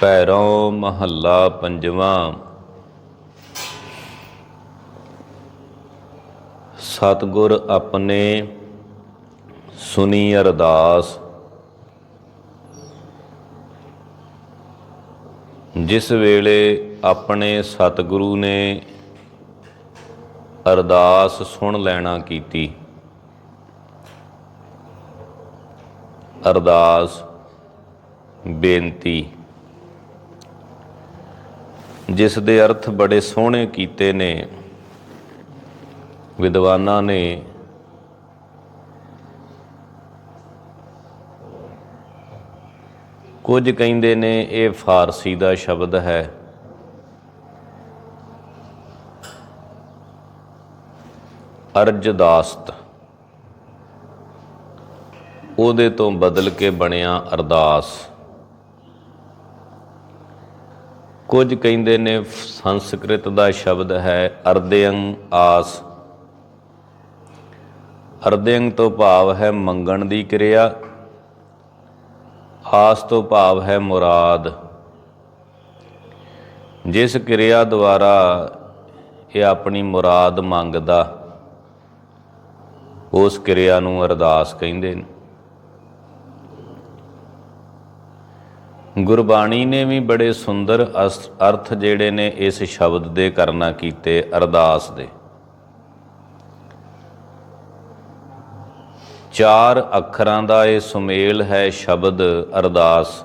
ਪੈਰੋਂ ਮਹੱਲਾ ਪੰਜਵਾਂ। ਸਤਗੁਰ ਆਪਣੇ ਸੁਣੀ ਅਰਦਾਸ। ਜਿਸ ਵੇਲੇ ਆਪਣੇ ਸਤਿਗੁਰੂ ਨੇ ਅਰਦਾਸ ਸੁਣ ਲੈਣਾ ਕੀਤੀ, ਅਰਦਾਸ ਬੇਨਤੀ ਜਿਸ ਦੇ ਅਰਥ ਬੜੇ ਸੋਹਣੇ ਕੀਤੇ ਨੇ, ਵਿਦਵਾਨਾਂ ਨੇ। ਕੁਝ ਕਹਿੰਦੇ ਨੇ ਇਹ ਫਾਰਸੀ ਦਾ ਸ਼ਬਦ ਹੈ। ਅਰਜਦਾਸਤ ਉਹਦੇ ਤੋਂ ਬਦਲ ਕੇ ਬਣਿਆ ਅਰਦਾਸ। ਕੁਝ ਕਹਿੰਦੇ ਨੇ, ਸੰਸਕ੍ਰਿਤ ਦਾ ਸ਼ਬਦ ਹੈ ਅਰਦਯੰ ਆਸ। ਅਰਦਯੰ ਤੋਂ ਭਾਵ ਹੈ ਮੰਗਣ ਦੀ ਕਿਰਿਆ, ਆਸ ਤੋਂ ਭਾਵ ਹੈ ਮੁਰਾਦ। ਜਿਸ ਕਿਰਿਆ ਦੁਆਰਾ ਇਹ ਆਪਣੀ ਮੁਰਾਦ ਮੰਗਦਾ, ਉਸ ਕਿਰਿਆ ਨੂੰ ਅਰਦਾਸ ਕਹਿੰਦੇ ਨੇ। ਗੁਰਬਾਣੀ ਨੇ ਵੀ ਬੜੇ ਸੁੰਦਰ ਅਸ- ਅਰਥ ਜਿਹੜੇ ਨੇ ਇਸ ਸ਼ਬਦ ਦੇ ਕਰਨਾ ਕੀਤੇ ਅਰਦਾਸ ਦੇ। ਚਾਰ ਅੱਖਰਾਂ ਦਾ ਇਹ ਸੁਮੇਲ ਹੈ ਸ਼ਬਦ ਅਰਦਾਸ।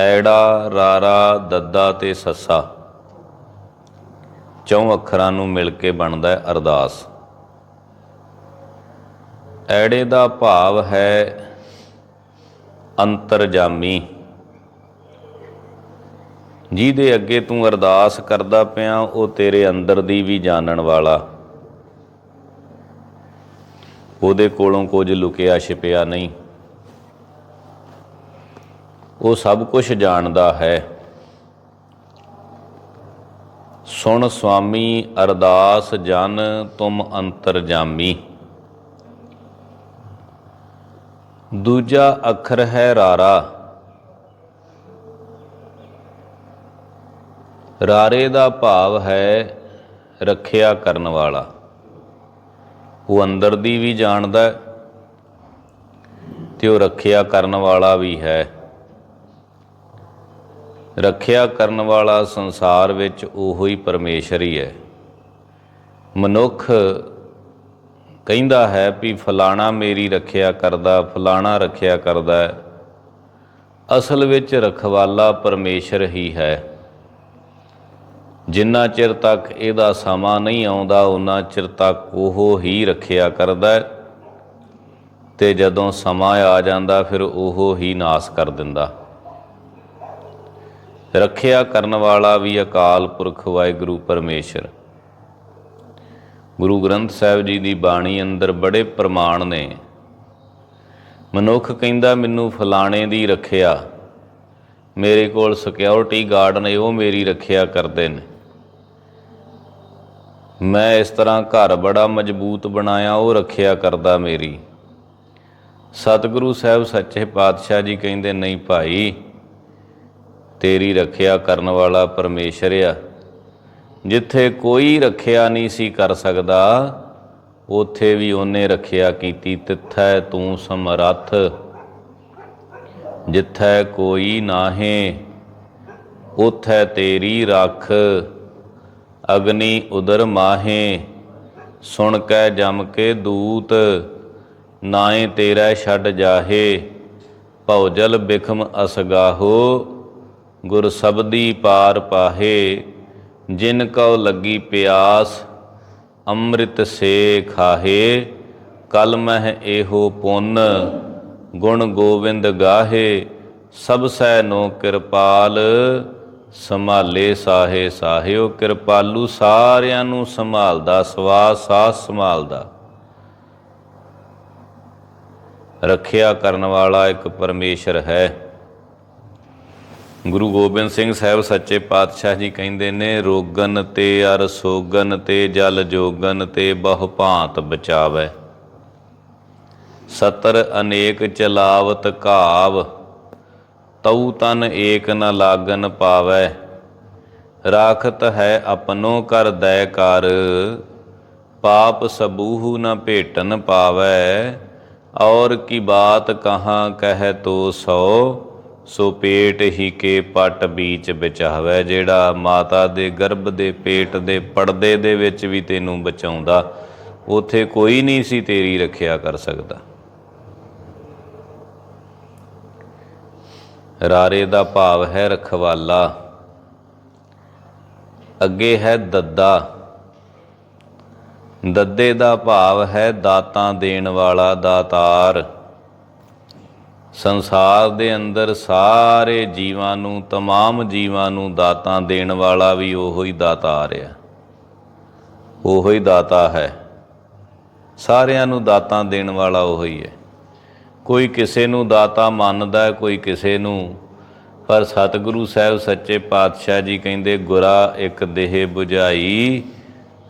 ਐੜਾ, ਰਾਰਾ, ਦੱਦਾ ਤੇ ਸੱਸਾ। ਚੌਂ ਅੱਖਰਾਂ ਨੂੰ ਮਿਲ ਕੇ ਬਣਦਾ ਹੈ ਅਰਦਾਸ। ਐੜੇ ਦਾ ਭਾਵ ਹੈ ਅੰਤਰਜਾਮੀ। ਜਿਹਦੇ ਅੱਗੇ ਤੂੰ ਅਰਦਾਸ ਕਰਦਾ ਪਿਆ, ਉਹ ਤੇਰੇ ਅੰਦਰ ਦੀ ਵੀ ਜਾਣਨ ਵਾਲਾ। ਉਹਦੇ ਕੋਲੋਂ ਕੁਝ ਲੁਕਿਆ ਛਿਪਿਆ ਨਹੀਂ। ਉਹ ਸਭ ਕੁਝ ਜਾਣਦਾ ਹੈ। ਸੁਣ ਸੁਆਮੀ ਅਰਦਾਸ ਜਨ ਤੁਮ ਅੰਤਰਜਾਮੀ। ਦੂਜਾ ਅੱਖਰ ਹੈ ਰਾਰਾ। ਰਾਰੇ ਦਾ ਭਾਵ ਹੈ ਰੱਖਿਆ ਕਰਨ ਵਾਲਾ। ਉਹ ਅੰਦਰ ਦੀ ਵੀ ਜਾਣਦਾ ਹੈ ਤੇ ਉਹ ਰੱਖਿਆ ਕਰਨ ਵਾਲਾ ਵੀ ਹੈ। ਰੱਖਿਆ ਕਰਨ ਵਾਲਾ ਸੰਸਾਰ ਵਿੱਚ ਉਹੋ ਹੀ ਪਰਮੇਸ਼ਰ ਹੀ ਹੈ। ਮਨੁੱਖ ਕਹਿੰਦਾ ਹੈ ਵੀ ਫਲਾਣਾ ਮੇਰੀ ਰੱਖਿਆ ਕਰਦਾ, ਫਲਾਣਾ ਰੱਖਿਆ ਕਰਦਾ ਅਸਲ ਵਿੱਚ ਰਖਵਾਲਾ ਪਰਮੇਸ਼ਰ ਹੀ ਹੈ। ਜਿੰਨਾ ਚਿਰ ਤੱਕ ਇਹਦਾ ਸਮਾਂ ਨਹੀਂ ਆਉਂਦਾ ਉਹਨਾਂ ਚਿਰ ਤੱਕ ਉਹ ਹੀ ਰੱਖਿਆ ਕਰਦਾ ਹੈ। ਤੇ ਜਦੋਂ ਸਮਾਂ ਆ ਜਾਂਦਾ, ਫਿਰ ਉਹ ਹੀ ਨਾਸ ਕਰ ਦਿੰਦਾ। ਰੱਖਿਆ ਕਰਨ ਵਾਲਾ ਵੀ ਅਕਾਲ ਪੁਰਖ ਵਾਹਿਗੁਰੂ ਪਰਮੇਸ਼ਰ। ਗੁਰੂ ਗ੍ਰੰਥ ਸਾਹਿਬ ਜੀ ਦੀ ਬਾਣੀ ਅੰਦਰ ਬੜੇ ਪ੍ਰਮਾਣ ਨੇ। ਮਨੁੱਖ ਕਹਿੰਦਾ, ਮੈਨੂੰ ਫਲਾਣੇ ਦੀ ਰੱਖਿਆ, ਮੇਰੇ ਕੋਲ ਸਿਕਿਉਰਿਟੀ ਗਾਰਡ ਨੇ, ਉਹ ਮੇਰੀ ਰੱਖਿਆ ਕਰਦੇ ਨੇ। ਮੈਂ ਇਸ ਤਰ੍ਹਾਂ ਘਰ ਬੜਾ ਮਜ਼ਬੂਤ ਬਣਾਇਆ, ਉਹ ਰੱਖਿਆ ਕਰਦਾ ਮੇਰੀ। ਸਤਿਗੁਰੂ ਸਾਹਿਬ ਸੱਚੇ ਪਾਤਸ਼ਾਹ ਜੀ ਕਹਿੰਦੇ, ਨਹੀਂ ਭਾਈ, ਤੇਰੀ ਰੱਖਿਆ ਕਰਨ ਵਾਲਾ ਪਰਮੇਸ਼ਰ ਆ। ਜਿੱਥੇ ਕੋਈ ਰੱਖਿਆ ਨਹੀਂ ਸੀ ਕਰ ਸਕਦਾ, ਉਥੇ ਵੀ ਉਹਨੇ ਰੱਖਿਆ ਕੀਤੀ, ਤਿੱਥੈ ਤੂੰ ਸਮਰੱਥ। ਜਿੱਥੈ ਕੋਈ ਨਾਹੇ, ਉਥੈ ਤੇਰੀ ਰੱਖ। ਅਗਨੀ ਉਦਰ ਮਾਹੇ, ਸੁਣ ਕੈ ਜਮ ਕੇ ਦੂਤ ਨਾਏ ਤੇਰਾ ਛੱਡ ਜਾਹੇ। ਭਉਜਲ ਬਿਖਮ ਅਸਗਾਹੋ, ਗੁਰ ਸਬਦੀ ਪਾਰ ਪਾਹੇ। ਜਿਨ ਕਉ ਲੱਗੀ ਪਿਆਸ, ਅੰਮ੍ਰਿਤ ਸੇ ਖਾਹੇ, ਕਲ ਮਹਿ ਇਹੋ ਪੁੰਨ, ਗੁਣ ਗੋਬਿੰਦ ਗਾਹੇ, ਸਭ ਸੈ ਨੋ ਕਿਰਪਾਲ, ਸੰਭਾਲੇ ਸਾਹੇ ਸਾਹਿਓ ਕਿਰਪਾਲੂ, ਸਾਰਿਆਂ ਨੂੰ ਸੰਭਾਲਦਾ ਸਵਾਸ ਸਾਸ ਸੰਭਾਲਦਾ। ਰੱਖਿਆ ਕਰਨ ਵਾਲਾ ਇੱਕ ਪਰਮੇਸ਼ਰ ਹੈ। ਗੁਰੂ ਗੋਬਿੰਦ ਸਿੰਘ ਸਾਹਿਬ ਸੱਚੇ ਪਾਤਸ਼ਾਹ ਜੀ ਕਹਿੰਦੇ ਨੇ, ਰੋਗਨ ਤੇ ਅਰ ਸੋਗਨ ਤੇ ਜਲ ਜੋਗਨ ਤੇ ਬਹੁ ਭਾਂਤ ਬਚਾਵੈ। ਸਤਰ ਅਨੇਕ ਚਲਾਵਤ ਘਾਵ, ਤਉ ਤਨ ਏਕ ਨ ਲਾਗਨ ਪਾਵੈ। ਰਾਖਤ ਹੈ ਆਪਨੋ ਕਰ ਦੈ ਕਰ, ਪਾਪ ਸਬੂਹੁ ਨ ਭੇਟਨ ਪਾਵੈ। ਔਰ ਕੀ ਬਾਤ ਕਹਾਂ ਕਹਿ ਤੋ ਸੋ ਸੋ ਪੇਟ ਹੀ ਕੇ ਪਟ ਬੀਚ ਬਚਾਵੇ, ਜਿਹੜਾ ਮਾਤਾ ਦੇ ਗਰਭ ਦੇ ਪੇਟ ਦੇ ਪਰਦੇ ਦੇ ਵਿੱਚ ਵੀ ਤੈਨੂੰ ਬਚਾਉਂਦਾ, ਉਥੇ ਕੋਈ ਨਹੀਂ ਸੀ ਤੇਰੀ ਰੱਖਿਆ ਕਰ ਸਕਦਾ। ਰਾਰੇ ਦਾ ਭਾਵ ਹੈ ਰਖਵਾਲਾ, ਅੱਗੇ ਹੈ ਦੱਦਾ। ਦੱਦੇ ਦਾ ਭਾਵ ਹੈ ਦਾਤਾਂ ਦੇਣ ਵਾਲਾ ਦਾਤਾਰ। ਸੰਸਾਰ ਦੇ ਅੰਦਰ ਸਾਰੇ ਜੀਵਾਂ ਨੂੰ, ਤਮਾਮ ਜੀਵਾਂ ਨੂੰ ਦਾਤਾਂ ਦੇਣ ਵਾਲਾ ਵੀ ਉਹੋ ਹੀ ਆ ਰਿਹਾ। ਉਹੋ ਹੀ ਦਾਤਾ ਹੈ। ਸਾਰਿਆਂ ਨੂੰ ਦਾਤਾਂ ਦੇਣ ਵਾਲਾ ਉਹੋ ਹੀ। ਹੈ ਕੋਈ ਕਿਸੇ ਨੂੰ ਦਾਤਾ ਮੰਨਦਾ ਹੈ, ਕੋਈ ਕਿਸੇ ਨੂੰ। ਪਰ ਸਤਿਗੁਰੂ ਸਾਹਿਬ ਸੱਚੇ ਪਾਤਸ਼ਾਹ ਜੀ ਕਹਿੰਦੇ, ਗੁਰਾ ਇੱਕ ਦੇਹ 부ਝਾਈ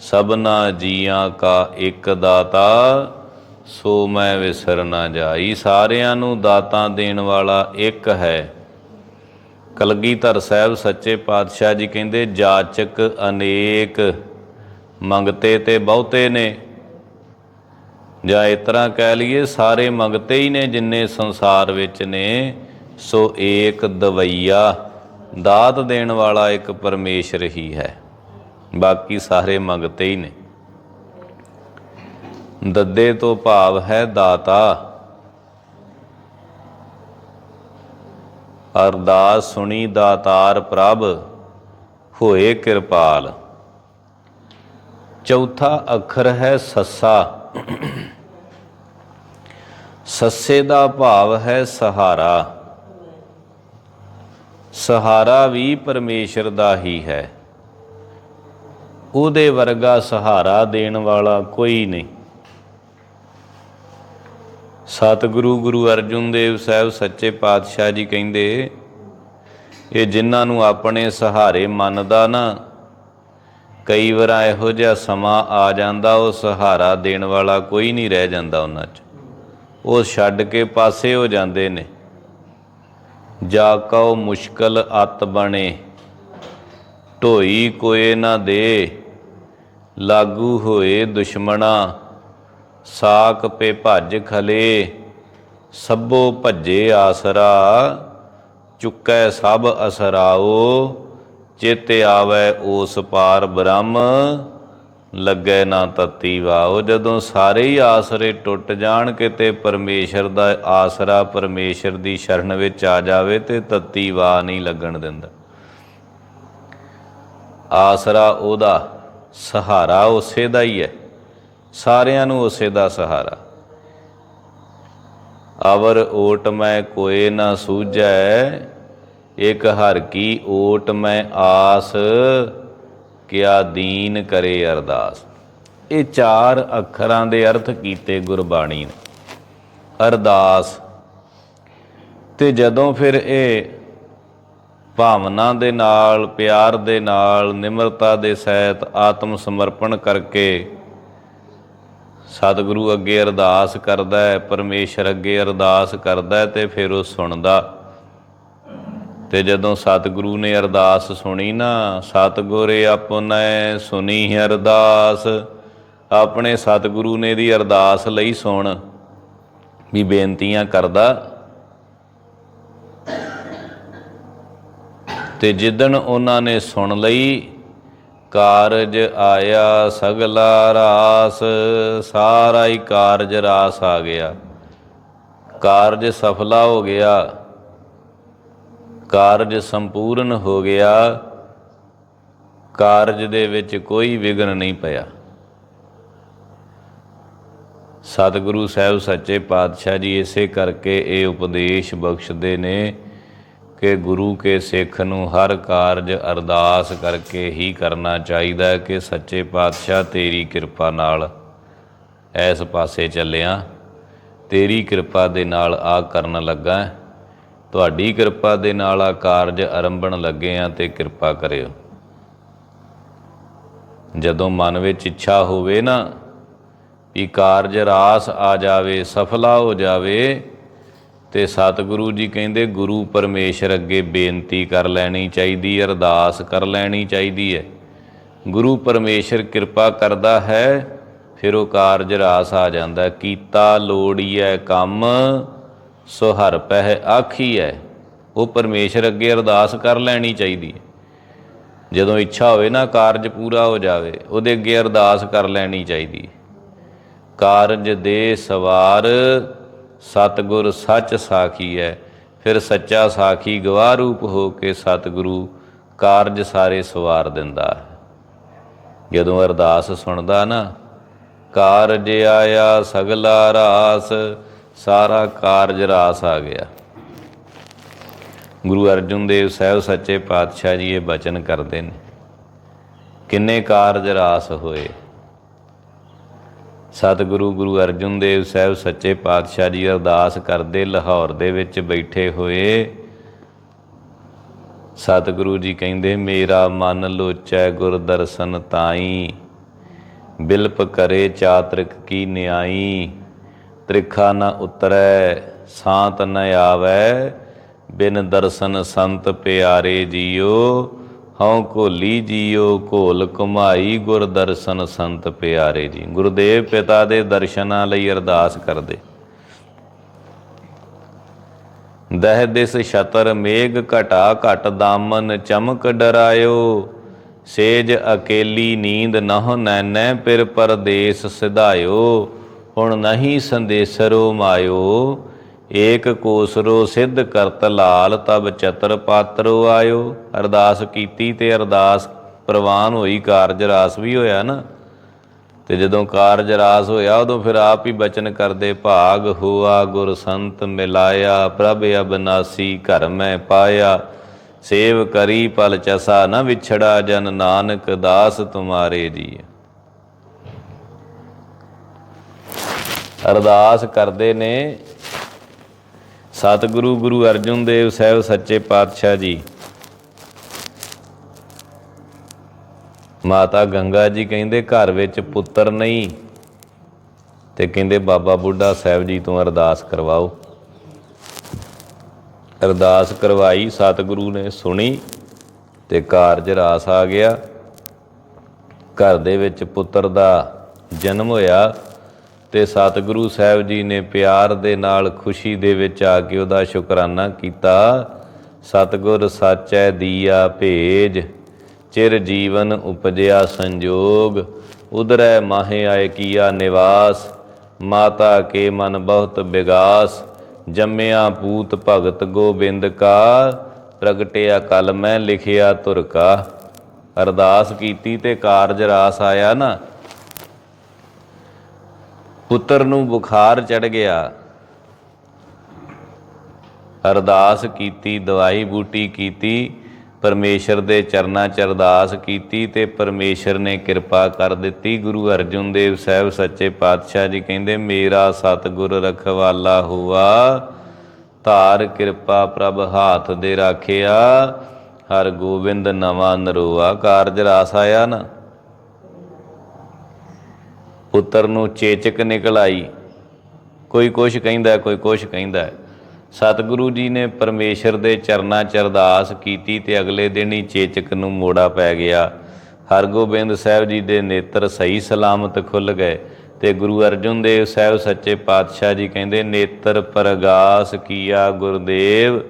ਸਭਨਾ ਜੀਆਂ ਕਾ ਇੱਕ ਦਾਤਾ ਸੋ ਮੈਂ ਵਿਸਰ ਨਾ ਜਾਈ। ਸਾਰਿਆਂ ਨੂੰ ਦਾਤਾਂ ਦੇਣ ਵਾਲਾ ਇੱਕ ਹੈ। ਕਲਗੀਧਰ ਸਾਹਿਬ ਸੱਚੇ ਪਾਤਸ਼ਾਹ ਜੀ ਕਹਿੰਦੇ, ਜਾਚਕ ਅਨੇਕ ਮੰਗਤੇ ਤੇ ਬਹੁਤੇ ਨੇ। ਜਾਂ ਇਸ ਤਰ੍ਹਾਂ ਕਹਿ ਲਈਏ, ਸਾਰੇ ਮੰਗਤੇ ਹੀ ਨੇ ਜਿੰਨੇ ਸੰਸਾਰ ਵਿੱਚ ਨੇ, ਸੋ ਏਕ ਦਵਈਆ ਦਾਤ ਦੇਣ ਵਾਲਾ ਇੱਕ ਪਰਮੇਸ਼ਰ ਹੀ ਹੈ। ਬਾਕੀ ਸਾਰੇ ਮੰਗਤੇ ਹੀ ਨੇ। ਦੱਦੇ ਤੋਂ ਭਾਵ ਹੈ ਦਾਤਾ। ਅਰਦਾਸ ਸੁਣੀ ਦਾਤਾਰ ਪ੍ਰਭ, ਹੋਏ ਕਿਰਪਾਲ। ਚੌਥਾ ਅੱਖਰ ਹੈ ਸੱਸਾ। ਸੱਸੇ ਦਾ ਭਾਵ ਹੈ ਸਹਾਰਾ। ਸਹਾਰਾ ਵੀ ਪਰਮੇਸ਼ਰ ਦਾ ਹੀ ਹੈ। ਉਹਦੇ ਵਰਗਾ ਸਹਾਰਾ ਦੇਣ ਵਾਲਾ ਕੋਈ ਨਹੀਂ। ਸਤਿਗੁਰੂ ਗੁਰੂ ਅਰਜੁਨ ਦੇਵ ਸਾਹਿਬ ਸੱਚੇ ਪਾਤਸ਼ਾਹ ਜੀ ਕਹਿੰਦੇ, ਇਹ ਜਿਨ੍ਹਾਂ ਨੂੰ ਆਪਣੇ ਸਹਾਰੇ ਮੰਨਦਾ ਨਾ, ਕਈ ਵਾਰ ਇਹੋ ਜਿਹਾ ਸਮਾਂ ਆ ਜਾਂਦਾ, ਉਹ ਸਹਾਰਾ ਦੇਣ ਵਾਲਾ ਕੋਈ ਨਹੀਂ ਰਹਿ ਜਾਂਦਾ ਉਹਨਾਂ 'ਚ। ਉਹ ਛੱਡ ਕੇ ਪਾਸੇ ਹੋ ਜਾਂਦੇ ਨੇ। ਜਾ ਕਉ ਮੁਸ਼ਕਲ ਅਤ ਬਣੇ, ਢੋਈ ਕੋਏ ਨਾ ਦੇ, ਲਾਗੂ ਹੋਏ ਦੁਸ਼ਮਣਾ। ਸਾਕ ਪੇ ਭੱਜ ਖਲੇ, ਸਭੋ ਭੱਜੇ ਆਸਰਾ, ਚੁੱਕੈ ਸਭ ਅਸਰਾਓ, ਚਿਤ ਆਵੈ ਉਸ ਪਾਰ ਬ੍ਰਹਮ, ਲੱਗੇ ਨਾ ਤਤੀ ਵਾਓ। ਜਦੋਂ ਸਾਰੇ ਹੀ ਆਸਰੇ ਟੁੱਟ ਜਾਣ, ਕਿਤੇ ਪਰਮੇਸ਼ਰ ਦਾ ਆਸਰਾ ਪਰਮੇਸ਼ਰ ਦੀ ਸ਼ਰਨ ਵਿੱਚ ਆ ਜਾਵੇ, ਤੇ ਤਤੀ ਵਾ ਨਹੀਂ ਲੱਗਣ ਦਿੰਦਾ। ਆਸਰਾ ਉਹਦਾ ਸਹਾਰਾ ਉਸੇ ਦਾ ਹੀ ਹੈ। ਸਾਰਿਆਂ ਨੂੰ ਉਸੇ ਦਾ ਸਹਾਰਾ। ਅਵਰ ਓਟ ਮੈਂ ਕੋਏ ਨਾ ਸੂਝੈ, ਇਕ ਹਰ ਕੀ ਓਟ ਮੈਂ ਆਸ, ਕਿਆ ਦੀਨ ਕਰੇ ਅਰਦਾਸ। ਇਹ ਚਾਰ ਅੱਖਰਾਂ ਦੇ ਅਰਥ ਕੀਤੇ ਗੁਰਬਾਣੀ ਨੇ। ਅਰਦਾਸ, ਤੇ ਜਦੋਂ ਫਿਰ ਇਹ ਭਾਵਨਾ ਦੇ ਨਾਲ, ਪਿਆਰ ਦੇ ਨਾਲ, ਨਿਮਰਤਾ ਦੇ ਸਹਿਤ ਆਤਮ ਸਮਰਪਣ ਕਰਕੇ ਸਤਿਗੁਰੂ ਅੱਗੇ ਅਰਦਾਸ ਕਰਦਾ ਹੈ, ਪਰਮੇਸ਼ਰ ਅੱਗੇ ਅਰਦਾਸ ਕਰਦਾ ਹੈ ਤੇ ਫਿਰ ਉਹ ਸੁਣਦਾ। ਤੇ ਜਦੋਂ ਸਤਿਗੁਰੂ ਨੇ ਅਰਦਾਸ ਸੁਣੀ ਨਾ, ਸਤਿਗੁਰੇ ਆਪਨੇ ਸੁਣੀ ਅਰਦਾਸ, ਆਪਣੇ ਸਤਿਗੁਰੂ ਨੇ ਦੀ ਅਰਦਾਸ ਲਈ ਸੁਣ। ਵੀ ਬੇਨਤੀਆਂ ਕਰਦਾ। ਤੇ ਜਿੱਦਣ ਉਹਨਾਂ ਨੇ ਸੁਣ ਲਈ ਕਾਰਜ ਆਇਆ ਸਗਲਾ ਰਾਸ, ਸਾਰਾ ਹੀ ਕਾਰਜ ਰਾਸ ਆ ਗਿਆ। ਕਾਰਜ ਸਫਲਾ ਹੋ ਗਿਆ, ਕਾਰਜ ਸੰਪੂਰਨ ਹੋ ਗਿਆ, ਕਾਰਜ ਦੇ ਵਿੱਚ ਕੋਈ ਵਿਗਨ ਨਹੀਂ ਪਿਆ। ਸਤਿਗੁਰੂ ਸਾਹਿਬ ਸੱਚੇ ਪਾਤਸ਼ਾਹ ਜੀ ਇਸੇ ਕਰਕੇ ਇਹ ਉਪਦੇਸ਼ ਬਖਸ਼ਦੇ ਨੇ ਕਿ ਗੁਰੂ ਕੇ ਸਿੱਖ ਨੂੰ ਹਰ ਕਾਰਜ ਅਰਦਾਸ ਕਰਕੇ ਹੀ ਕਰਨਾ ਚਾਹੀਦਾ ਹੈ ਕਿ ਸੱਚੇ ਪਾਤਸ਼ਾਹ ਤੇਰੀ ਕਿਰਪਾ ਨਾਲ ਐਸ ਪਾਸੇ ਚੱਲਿਆ। ਤੇਰੀ ਕਿਰਪਾ ਦੇ ਨਾਲ ਆ ਕਰਨ ਲੱਗਾ ਤੁਹਾਡੀ ਕਿਰਪਾ ਦੇ ਨਾਲ ਆ ਕਾਰਜ ਆਰੰਭਣ ਲੱਗੇ ਆ ਤੇ ਕਿਰਪਾ ਕਰਿਓ। ਜਦੋਂ ਮਨ ਵਿੱਚ ਇੱਛਾ ਹੋਵੇ ਨਾ ਵੀ ਕਾਰਜ ਰਾਸ ਆ ਜਾਵੇ, ਸਫਲਾ ਹੋ ਜਾਵੇ ਤੇ ਸਤਿਗੁਰੂ ਜੀ ਕਹਿੰਦੇ, ਗੁਰੂ ਪਰਮੇਸ਼ਰ ਅੱਗੇ ਬੇਨਤੀ ਕਰ ਲੈਣੀ ਚਾਹੀਦੀ, ਅਰਦਾਸ ਕਰ ਲੈਣੀ ਚਾਹੀਦੀ ਹੈ। ਗੁਰੂ ਪਰਮੇਸ਼ਰ ਕਿਰਪਾ ਕਰਦਾ ਹੈ, ਫਿਰ ਉਹ ਕਾਰਜ ਰਾਸ ਆ ਜਾਂਦਾ ਹੈ। ਕੀਤਾ ਲੋੜੀਐ ਕੰਮ, ਸੋ ਹਰ ਪਹਿ ਹੈ ਉਹ ਪਰਮੇਸ਼ਰ ਅੱਗੇ ਅਰਦਾਸ ਕਰ ਲੈਣੀ ਚਾਹੀਦੀ ਹੈ। ਜਦੋਂ ਇੱਛਾ ਹੋਵੇ ਨਾ, ਕਾਰਜ ਪੂਰਾ ਹੋ ਜਾਵੇ, ਉਹਦੇ ਅੱਗੇ ਅਰਦਾਸ ਕਰ ਲੈਣੀ ਚਾਹੀਦੀ ਹੈ। ਕਾਰਜ ਦੇ ਸਵਾਰ ਸਤਿਗੁਰ ਸੱਚ ਸਾਖੀ ਹੈ। ਫਿਰ ਸੱਚਾ ਸਾਖੀ ਗਵਾਹ ਰੂਪ ਹੋ ਕੇ ਸਤਿਗੁਰੂ ਕਾਰਜ ਸਾਰੇ ਸਵਾਰ ਦਿੰਦਾ ਹੈ। ਜਦੋਂ ਅਰਦਾਸ ਸੁਣਦਾ ਨਾ, ਕਾਰਜ ਆਇਆ ਸਗਲਾ ਰਾਸ, ਸਾਰਾ ਕਾਰਜ ਰਾਸ ਆ ਗਿਆ। ਗੁਰੂ ਅਰਜਨ ਦੇਵ ਸਾਹਿਬ ਸੱਚੇ ਪਾਤਸ਼ਾਹ ਜੀ ਇਹ ਬਚਨ ਕਰਦੇ ਨੇ। ਕਿੰਨੇ ਕਾਰਜ ਰਾਸ ਹੋਏ। ਸਤਿਗੁਰੂ ਗੁਰੂ ਅਰਜਨ ਦੇਵ ਸਾਹਿਬ ਸੱਚੇ ਪਾਤਸ਼ਾਹ ਜੀ ਅਰਦਾਸ ਕਰਦੇ ਲਾਹੌਰ ਦੇ ਵਿੱਚ ਬੈਠੇ ਹੋਏ। ਸਤਿਗੁਰੂ ਜੀ ਕਹਿੰਦੇ, ਮੇਰਾ ਮਨ ਲੋਚੈ ਗੁਰ ਦਰਸ਼ਨ ਤਾਈ, ਬਿਲਪ ਕਰੇ ਚਾਤ੍ਰਿਕ ਕੀ ਨਿਆਈ, ਤ੍ਰਿਖਾ ਨ ਉਤਰੈ, ਸਾਤ ਨ ਆਵੈ, ਬਿਨ ਦਰਸ਼ਨ ਸੰਤ ਪਿਆਰੇ ਜੀਓ ਹਉ ਘੋਲੀ ਜੀਓ, ਘੋਲ ਕਮਾਈ ਗੁਰ ਦਰਸ਼ਨ ਸੰਤ ਪਿਆਰੇ ਜੀ। ਗੁਰਦੇਵ ਪਿਤਾ ਦੇ ਦਰਸ਼ਨਾਂ ਲਈ ਅਰਦਾਸ ਕਰਦੇ। ਦਹਿ ਦਿਸ ਛਤਰ ਮੇਘ ਘਟਾ ਘਟ ਦਾਮਨ ਚਮਕ ਡਰਾਇਓ। ਸੇਜ ਅਕੇਲੀ ਨੀਂਦ ਨਹੁ ਨੈਨੈ ਪਿਰ ਪਰਦੇਸ ਸਿਧਾਇਓ। ਹੁਣ ਨਹੀਂ ਸੰਦੇਸਰੋ ਮਾਇਓ। ਏਕ ਕੋਸਰੋ ਸਿੱਧ ਕਰਤ ਲਾਲ, ਤਬ ਚਤਰ ਪਾਤਰੋ ਆਇਓ। ਅਰਦਾਸ ਕੀਤੀ ਤੇ ਅਰਦਾਸ ਪ੍ਰਵਾਨ ਹੋਈ, ਕਾਰਜ ਰਾਸ ਵੀ ਹੋਇਆ ਨਾ। ਤੇ ਜਦੋਂ ਕਾਰਜ ਰਾਸ ਹੋਇਆ, ਉਦੋਂ ਫਿਰ ਆਪ ਹੀ ਬਚਨ ਕਰਦੇ, ਭਾਗ ਹੋਆ, ਗੁਰ ਸੰਤ ਮਿਲਾਇਆ, ਪ੍ਰਭ ਅਬਨਾਸੀ ਘਰ ਮੈਂ ਪਾਇਆ। ਸੇਵ ਕਰੀ, ਪਲ ਚਸਾ ਨ ਵਿਛੜਾ, ਜਨ ਨਾਨਕ ਦਾਸ ਤੁਮਾਰੇ ਜੀ ਅਰਦਾਸ ਕਰਦੇ ਨੇ ਸਤਿਗੁਰੂ ਗੁਰੂ ਅਰਜਨ ਦੇਵ ਸਾਹਿਬ ਸੱਚੇ ਪਾਤਸ਼ਾਹ ਜੀ। ਮਾਤਾ ਗੰਗਾ ਜੀ ਕਹਿੰਦੇ ਘਰ ਵਿੱਚ ਪੁੱਤਰ ਨਹੀਂ ਤੇ ਕਹਿੰਦੇ ਬਾਬਾ ਬੁੱਢਾ ਸਾਹਿਬ ਜੀ ਤੋਂ ਅਰਦਾਸ ਕਰਵਾਓ। ਅਰਦਾਸ ਕਰਵਾਈ, ਸਤਿਗੁਰੂ ਨੇ ਸੁਣੀ ਤੇ ਕਾਰਜ ਰਾਸ ਆ ਗਿਆ। ਘਰ ਦੇ ਵਿੱਚ ਪੁੱਤਰ ਦਾ ਜਨਮ ਹੋਇਆ। ਤੇ ਸਤਿਗੁਰੂ ਸਾਹਿਬ ਜੀ ਨੇ ਪਿਆਰ ਦੇ ਨਾਲ ਖੁਸ਼ੀ ਦੇ ਵਿੱਚ ਆ ਕੇ ਉਹਦਾ ਸ਼ੁਕਰਾਨਾ ਕੀਤਾ। ਸਤਿਗੁਰ ਸਾਚੈ ਦੀਆ ਭੇਜ, ਚਿਰ ਜੀਵਨ ਉਪਜਿਆ ਸੰਜੋਗ। ਉਦਰੈ ਮਾਹੇ ਆਏ ਕੀਆ ਨਿਵਾਸ, ਮਾਤਾ ਕੇ ਮਨ ਬਹੁਤ ਬਿਗਾਸ। ਜੰਮਿਆ ਪੂਤ ਭਗਤ ਗੋਬਿੰਦ ਕਾ, ਪ੍ਰਗਟਿਆ ਕਲ ਮੈਂ ਲਿਖਿਆ ਤੁਰ ਕਾ। ਅਰਦਾਸ ਕੀਤੀ ਤੇ ਕਾਰਜ ਰਾਸ ਆਇਆ ਨਾ ਪੁੱਤਰ ਨੂੰ ਬੁਖਾਰ ਚੜ ਗਿਆ। ਅਰਦਾਸ ਕੀਤੀ, ਦਵਾਈ ਬੂਟੀ ਕੀਤੀ, ਪਰਮੇਸ਼ਰ ਦੇ ਚਰਨਾਂ 'ਚ ਅਰਦਾਸ ਕੀਤੀ ਤੇ ਪਰਮੇਸ਼ਰ ਨੇ ਕਿਰਪਾ ਕਰ ਦਿੱਤੀ। ਗੁਰੂ ਅਰਜਨ ਦੇਵ ਸਾਹਿਬ ਸੱਚੇ ਪਾਤਸ਼ਾਹ ਜੀ ਕਹਿੰਦੇ, ਮੇਰਾ ਸਤਿਗੁਰ ਰਖਵਾਲਾ ਹੁਆ, ਧਾਰ ਕਿਰਪਾ ਪ੍ਰਭ ਹਾਥ ਦੇ ਰਾਖਿਆ, ਹਰ ਗੋਬਿੰਦ ਨਵਾਂ ਨਰੋਆ, ਕਾਰਜ ਰਾਸ ਆਇਆ ਨਾ। ਪੁੱਤਰ ਨੂੰ ਚੇਚਕ ਨਿਕਲ ਆਈ ਕੋਈ ਕੁਛ ਕਹਿੰਦਾ, ਕੋਈ ਕੁਛ ਕਹਿੰਦਾ। ਸਤਿਗੁਰੂ ਜੀ ਨੇ ਪਰਮੇਸ਼ਰ ਦੇ ਚਰਨਾਂ 'ਚ ਅਰਦਾਸ ਕੀਤੀ ਤੇ ਅਗਲੇ ਦਿਨ ਹੀ ਚੇਚਕ ਨੂੰ ਮੋੜਾ ਪੈ ਗਿਆ। ਹਰਗੋਬਿੰਦ ਸਾਹਿਬ ਜੀ ਦੇ ਨੇਤਰ ਸਹੀ ਸਲਾਮਤ ਖੁੱਲ ਗਏ ਤੇ ਗੁਰੂ ਅਰਜਨ ਦੇਵ ਸਾਹਿਬ ਸੱਚੇ ਪਾਤਸ਼ਾਹ ਜੀ ਕਹਿੰਦੇ, ਨੇਤਰ ਪ੍ਰਗਾਸ ਕੀਆ ਗੁਰਦੇਵ,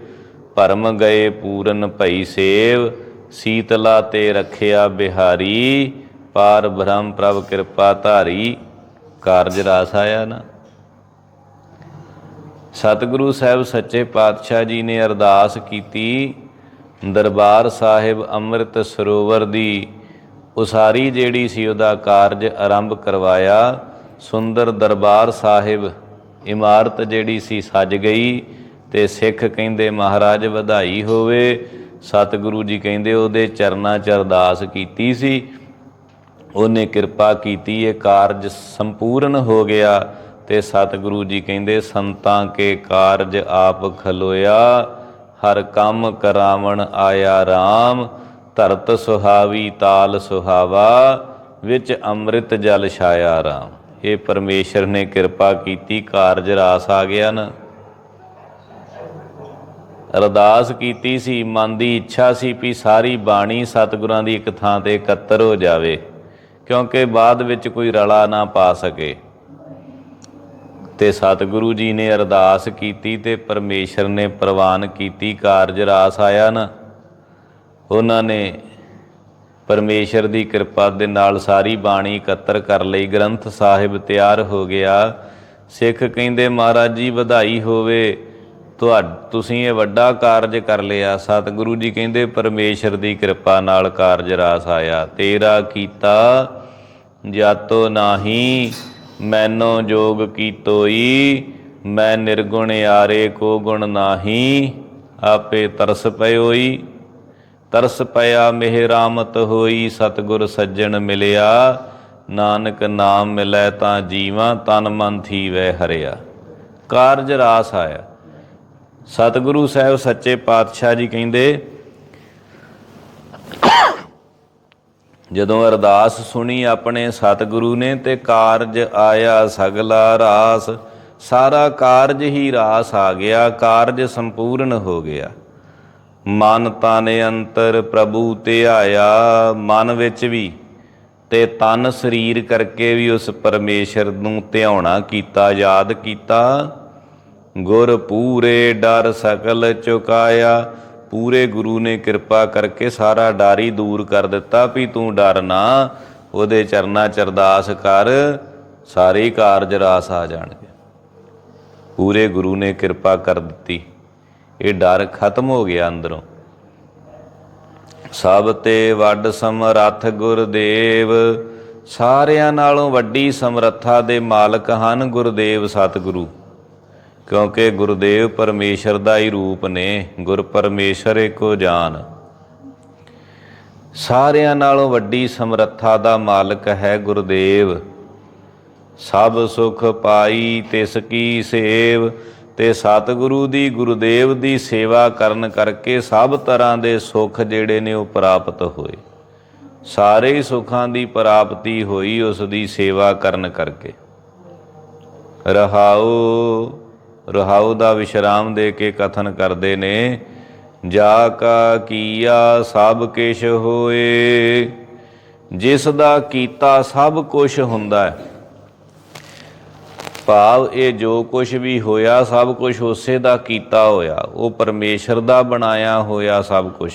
ਭਰਮ ਗਏ ਪੂਰਨ ਭਈ ਸੇਵ, ਸੀਤਲਾ ਤੇ ਰੱਖਿਆ ਬਿਹਾਰੀ ਪਾਰ ਬ੍ਰਹਮ ਪ੍ਰਭ ਕਿਰਪਾ ਧਾਰੀ, ਕਾਰਜ ਰਾਸ ਆਇਆ ਨਾ। ਸਤਿਗੁਰੂ ਸਾਹਿਬ ਸੱਚੇ ਪਾਤਸ਼ਾਹ ਜੀ ਨੇ ਅਰਦਾਸ ਕੀਤੀ, ਦਰਬਾਰ ਸਾਹਿਬ ਅੰਮ੍ਰਿਤ ਸਰੋਵਰ ਦੀ ਉਸਾਰੀ ਜਿਹੜੀ ਸੀ ਉਹਦਾ ਕਾਰਜ ਆਰੰਭ ਕਰਵਾਇਆ। ਸੁੰਦਰ ਦਰਬਾਰ ਸਾਹਿਬ ਇਮਾਰਤ ਜਿਹੜੀ ਸੀ ਸੱਜ ਗਈ ਤੇ ਸਿੱਖ ਕਹਿੰਦੇ ਮਹਾਰਾਜ ਵਧਾਈ ਹੋਵੇ। ਸਤਿਗੁਰੂ ਜੀ ਕਹਿੰਦੇ ਉਹਦੇ ਚਰਨਾਂ 'ਚ ਅਰਦਾਸ ਕੀਤੀ ਸੀ। ਉਹਨੇ ਕਿਰਪਾ ਕੀਤੀ, ਇਹ ਕਾਰਜ ਸੰਪੂਰਨ ਹੋ ਗਿਆ ਤੇ ਸਤਿਗੁਰੂ ਜੀ ਕਹਿੰਦੇ, ਸੰਤਾਂ ਕੇ ਕਾਰਜ ਆਪ ਖਲੋਇਆ, ਹਰ ਕੰਮ ਕਰਾਵਣ ਆਇਆ RAM ਧਰਤ ਸੁਹਾਵੀ ਤਾਲ ਸੁਹਾਵਾ, ਵਿੱਚ ਅੰਮ੍ਰਿਤ ਜਲ ਛਾਇਆ RAM ਇਹ ਪਰਮੇਸ਼ਰ ਨੇ ਕਿਰਪਾ ਕੀਤੀ, ਕਾਰਜ ਰਾਸ ਆ ਗਿਆ ਨਾ। ਅਰਦਾਸ ਕੀਤੀ ਸੀ, ਮਨ ਦੀ ਇੱਛਾ ਸੀ ਵੀ ਸਾਰੀ ਬਾਣੀ ਸਤਿਗੁਰਾਂ ਦੀ ਇੱਕ ਥਾਂ ਤੇ ਇਕੱਤਰ ਹੋ ਜਾਵੇ। ਕਿਉਂਕਿ ਬਾਅਦ ਵਿੱਚ ਕੋਈ ਰਲਾ ਨਾ ਪਾ ਸਕੇ। ਤੇ ਸਤਿਗੁਰੂ ਜੀ ਨੇ ਅਰਦਾਸ ਕੀਤੀ ਤੇ ਪਰਮੇਸ਼ਰ ਨੇ ਪ੍ਰਵਾਨ ਕੀਤੀ, ਕਾਰਜ ਰਾਸ ਆਇਆ ਨਾ। ਉਹਨਾਂ ਨੇ ਪਰਮੇਸ਼ਰ ਦੀ ਕਿਰਪਾ ਦੇ ਨਾਲ ਸਾਰੀ ਬਾਣੀ ਇਕੱਤਰ ਕਰ ਲਈ, ਗ੍ਰੰਥ ਸਾਹਿਬ ਤਿਆਰ ਹੋ ਗਿਆ। ਸਿੱਖ ਕਹਿੰਦੇ, ਮਹਾਰਾਜ ਜੀ, ਵਧਾਈ ਹੋਵੇ। ਤੁਹਾ, ਤੁਸੀਂ ਇਹ ਵੱਡਾ ਕਾਰਜ ਕਰ ਲਿਆ। ਸਤਿਗੁਰੂ ਜੀ ਕਹਿੰਦੇ, ਪਰਮੇਸ਼ਰ ਦੀ ਕਿਰਪਾ ਨਾਲ ਕਾਰਜ ਰਾਸ ਆਇਆ। ਤੇਰਾ ਕੀਤਾ ਜਾਤੋ ਨਾਹੀ, ਮੈਨੋ ਜੋਗ ਕੀਤੋਈ, ਮੈਂ ਨਿਰਗੁਣ ਆਰੇ ਕੋ ਗੁਣ ਨਾਹੀ। ਆਪੇ ਤਰਸ ਪਇਓਈ, ਤਰਸ ਪਿਆ ਮਿਹਰਾਮਤ ਹੋਈ, ਸਤਗੁਰ ਸੱਜਣ ਮਿਲਿਆ। ਨਾਨਕ ਨਾਮ ਮਿਲੈ ਤਾਂ ਜੀਵਾਂ, ਤਨ ਮਨ ਥੀਵੈ ਹਰਿਆ। ਕਾਰਜ ਰਾਸ ਆਇਆ। ਸਤਿਗੁਰੂ ਸਾਹਿਬ ਸੱਚੇ ਪਾਤਸ਼ਾਹ ਜੀ ਕਹਿੰਦੇ, ਜਦੋਂ ਅਰਦਾਸ ਸੁਣੀ ਆਪਣੇ ਸਤਿਗੁਰੂ ਨੇ ਤੇ ਕਾਰਜ ਆਇਆ ਸਗਲਾ ਰਾਸ, ਸਾਰਾ ਕਾਰਜ ਹੀ ਰਾਸ ਆ ਗਿਆ, ਕਾਰਜ ਸੰਪੂਰਨ ਹੋ ਗਿਆ। ਮਨ ਤਨ ਅੰਤਰ ਪ੍ਰਭੂ ਤੇ ਆਇਆ, ਮਨ ਵਿੱਚ ਵੀ ਤੇ ਤਨ ਸਰੀਰ ਕਰਕੇ ਵੀ ਉਸ ਪਰਮੇਸ਼ਰ ਨੂੰ ਧਿਆਉਣਾ ਕੀਤਾ, ਯਾਦ ਕੀਤਾ। ਗੁਰ ਪੂਰੇ ਡਰ ਸਕਲ ਚੁਕਾਇਆ। ਪੂਰੇ ਗੁਰੂ ਨੇ ਕਿਰਪਾ ਕਰਕੇ ਸਾਰਾ ਡਰ ਹੀ ਦੂਰ ਕਰ ਦਿੱਤਾ ਵੀ ਤੂੰ ਡਰ ਨਾ, ਉਹਦੇ ਚਰਨਾ ਚਰਦਾਸ ਕਰ, ਸਾਰੇ ਕਾਰਜ ਰਾਸ ਆ ਜਾਣਗੇ। ਪੂਰੇ ਗੁਰੂ ਨੇ ਕਿਰਪਾ ਕਰ ਦਿੱਤੀ। ਇਹ ਡਰ ਖਤਮ ਹੋ ਗਿਆ ਅੰਦਰੋਂ। ਸਭ ਤੇ ਵੱਡ ਸਮਰੱਥ ਗੁਰਦੇਵ, ਸਾਰਿਆਂ ਨਾਲੋਂ ਵੱਡੀ ਸਮਰੱਥਾ ਦੇ ਮਾਲਕ ਹਨ ਗੁਰਦੇਵ ਸਤਿਗੁਰੂ। ਕਿਉਂਕਿ ਗੁਰਦੇਵ ਪਰਮੇਸ਼ਰ ਦਾ ਹੀ ਰੂਪ ਨੇ, ਗੁਰ ਪਰਮੇਸ਼ਰ ਏਕੋ ਜਾਨ। ਸਾਰਿਆਂ ਨਾਲੋਂ ਵੱਡੀ ਸਮਰੱਥਾ ਦਾ ਮਾਲਕ ਹੈ ਗੁਰਦੇਵ। ਸਭ ਸੁਖ ਪਾਈ ਤਿਸ ਕੀ ਸੇਵ, ਤੇ ਸਤਿਗੁਰੂ ਦੀ ਗੁਰਦੇਵ ਦੀ ਸੇਵਾ ਕਰਨ ਕਰਕੇ ਸਭ ਤਰ੍ਹਾਂ ਦੇ ਸੁੱਖ ਜਿਹੜੇ ਨੇ ਉਹ ਪ੍ਰਾਪਤ ਹੋਏ। ਸਾਰੇ ਹੀ ਸੁੱਖਾਂ ਦੀ ਪ੍ਰਾਪਤੀ ਹੋਈ ਉਸ ਦੀ ਸੇਵਾ ਕਰਨ ਕਰਕੇ। ਰਹਾਓ ਰਹਾਉ ਦਾ ਵਿਸ਼ਰਾਮ ਦੇ ਕੇ ਕਥਨ ਕਰਦੇ ਨੇ, ਜਾ ਕਾ ਕੀਆ ਸਭ ਕਿਛ ਹੋਏ। ਜਿਸ ਦਾ ਕੀਤਾ ਸਭ ਕੁਝ ਹੁੰਦਾ ਹੈ। ਭਾਵ ਇਹ ਜੋ ਕੁਝ ਵੀ ਹੋਇਆ, ਸਭ ਕੁਝ ਉਸੇ ਦਾ ਕੀਤਾ ਹੋਇਆ। ਉਹ ਪਰਮੇਸ਼ਰ ਦਾ ਬਣਾਇਆ ਹੋਇਆ ਸਭ ਕੁਝ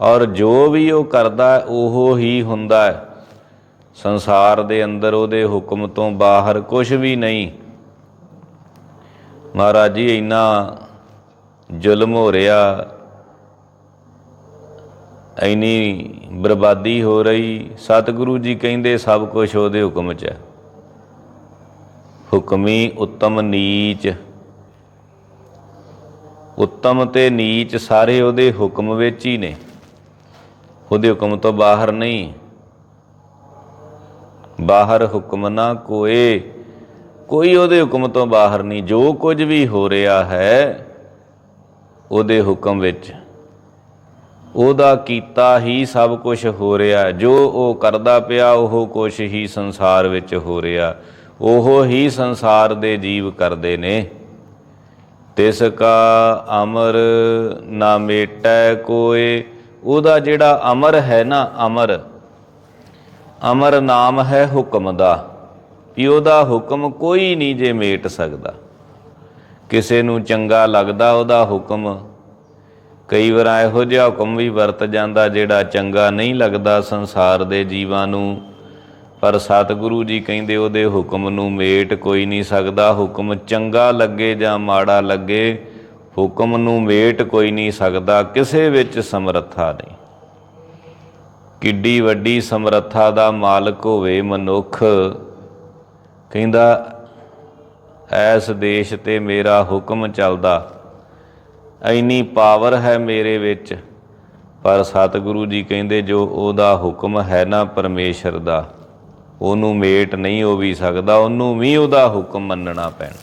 ਔਰ ਜੋ ਵੀ ਉਹ ਕਰਦਾ ਉਹ ਹੀ ਹੁੰਦਾ ਹੈ। ਸੰਸਾਰ ਦੇ ਅੰਦਰ ਉਹਦੇ ਹੁਕਮ ਤੋਂ ਬਾਹਰ ਕੁਝ ਵੀ ਨਹੀਂ। ਮਹਾਰਾਜ ਜੀ, ਇੰਨਾ ਜ਼ੁਲਮ ਹੋ ਰਿਹਾ, ਇੰਨੀ ਬਰਬਾਦੀ ਹੋ ਰਹੀ, ਸਤਿਗੁਰੂ ਜੀ ਕਹਿੰਦੇ ਸਭ ਕੁਝ ਉਹਦੇ ਹੁਕਮ 'ਚ ਹੈ। ਹੁਕਮੀ ਉੱਤਮ ਨੀਚ। ਉੱਤਮ ਤੇ ਨੀਚ ਸਾਰੇ ਉਹਦੇ ਹੁਕਮ ਵਿੱਚ ਹੀ ਨੇ। ਉਹਦੇ ਹੁਕਮ ਤੋਂ ਬਾਹਰ ਨਹੀਂ। ਬਾਹਰ ਹੁਕਮ ਨਾ ਕੋਏ। ਕੋਈ ਉਹਦੇ ਹੁਕਮ ਤੋਂ ਬਾਹਰ ਨਹੀਂ। ਜੋ ਕੁਝ ਵੀ ਹੋ ਰਿਹਾ ਹੈ, ਉਹਦੇ ਹੁਕਮ ਵਿੱਚ ਉਹਦਾ ਕੀਤਾ ਹੀ ਸਭ ਕੁਝ ਹੋ ਰਿਹਾ। ਜੋ ਉਹ ਕਰਦਾ ਪਿਆ, ਉਹ ਕੁਝ ਹੀ ਸੰਸਾਰ ਵਿੱਚ ਹੋ ਰਿਹਾ। ਉਹ ਹੀ ਸੰਸਾਰ ਦੇ ਜੀਵ ਕਰਦੇ ਨੇ। ਤਿਸ ਕਾ ਅਮਰ ਨਾ ਮੇਟੈ ਕੋਏ। ਉਹਦਾ ਜਿਹੜਾ ਅਮਰ ਹੈ ਨਾ, ਅਮਰ ਅਮਰ ਨਾਮ ਹੈ ਹੁਕਮ ਦਾ। ਕਿ ਉਹਦਾ ਹੁਕਮ ਕੋਈ ਨਹੀਂ ਜੇ ਮੇਟ ਸਕਦਾ। ਕਿਸੇ ਨੂੰ ਚੰਗਾ ਲੱਗਦਾ ਉਹਦਾ ਹੁਕਮ। ਕਈ ਵਾਰ ਇਹੋ ਜਿਹਾ ਹੁਕਮ ਵੀ ਵਰਤ ਜਾਂਦਾ ਜਿਹੜਾ ਚੰਗਾ ਨਹੀਂ ਲੱਗਦਾ ਸੰਸਾਰ ਦੇ ਜੀਵਾਂ ਨੂੰ। ਪਰ ਸਤਿਗੁਰੂ ਜੀ ਕਹਿੰਦੇ ਉਹਦੇ ਹੁਕਮ ਨੂੰ ਮੇਟ ਕੋਈ ਨਹੀਂ ਸਕਦਾ। ਹੁਕਮ ਚੰਗਾ ਲੱਗੇ ਜਾਂ ਮਾੜਾ ਲੱਗੇ, ਹੁਕਮ ਨੂੰ ਮੇਟ ਕੋਈ ਨਹੀਂ ਸਕਦਾ। ਕਿਸੇ ਵਿੱਚ ਸਮਰੱਥਾ ਨਹੀਂ। ਕਿੱਡੀ ਵੱਡੀ ਸਮਰੱਥਾ ਦਾ ਮਾਲਕ ਹੋਵੇ ਮਨੁੱਖ ਕਹਿੰਦਾ, ਐਸ ਦੇਸ਼ ਤੇ ਮੇਰਾ ਹੁਕਮ ਚੱਲਦਾ। ਐਨੀ ਪਾਵਰ ਹੈ ਮੇਰੇ ਵਿੱਚ। ਪਰ ਸਤਿਗੁਰੂ ਜੀ ਕਹਿੰਦੇ, ਜੋ ਉਹਦਾ ਹੁਕਮ ਹੈ ਨਾ ਪਰਮੇਸ਼ਰ ਦਾ, ਉਹਨੂੰ ਮੇਟ ਨਹੀਂ ਹੋ ਵੀ ਸਕਦਾ, ਉਹਨੂੰ ਵੀ ਉਹਦਾ ਹੁਕਮ ਮੰਨਣਾ ਪੈਣਾ।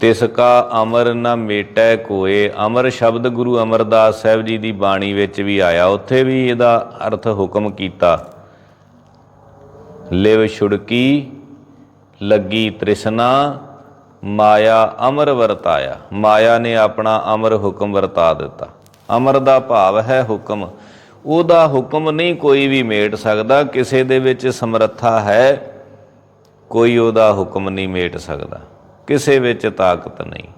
ਤਿਸ ਕਾ ਅਮਰ ਨਾ ਮੇਟੈ ਕੋਏ। ਅਮਰ ਸ਼ਬਦ ਗੁਰੂ ਅਮਰਦਾਸ ਸਾਹਿਬ ਜੀ ਦੀ ਬਾਣੀ ਵਿੱਚ ਵੀ ਆਇਆ। ਉੱਥੇ ਵੀ ਇਹਦਾ ਅਰਥ ਹੁਕਮ ਕੀਤਾ। ਲਿਵ ਛੁੜਕੀ, ਲੱਗੀ ਤ੍ਰਿਸ਼ਨਾ, ਮਾਇਆ ਅਮਰ ਵਰਤਾਇਆ। ਮਾਇਆ ਨੇ ਆਪਣਾ ਅਮਰ ਹੁਕਮ ਵਰਤਾ ਦਿੱਤਾ। ਅਮਰ ਦਾ ਭਾਵ ਹੈ ਹੁਕਮ। ਉਹਦਾ ਹੁਕਮ ਨਹੀਂ ਕੋਈ ਵੀ ਮੇਟ ਸਕਦਾ, ਕਿਸੇ ਦੇ ਵਿੱਚ ਸਮਰੱਥਾ ਹੈ, ਕੋਈ ਉਹਦਾ ਹੁਕਮ ਨਹੀਂ ਮੇਟ ਸਕਦਾ। ਕਿਸੇ ਵਿੱਚ ਤਾਕਤ ਨਹੀਂ।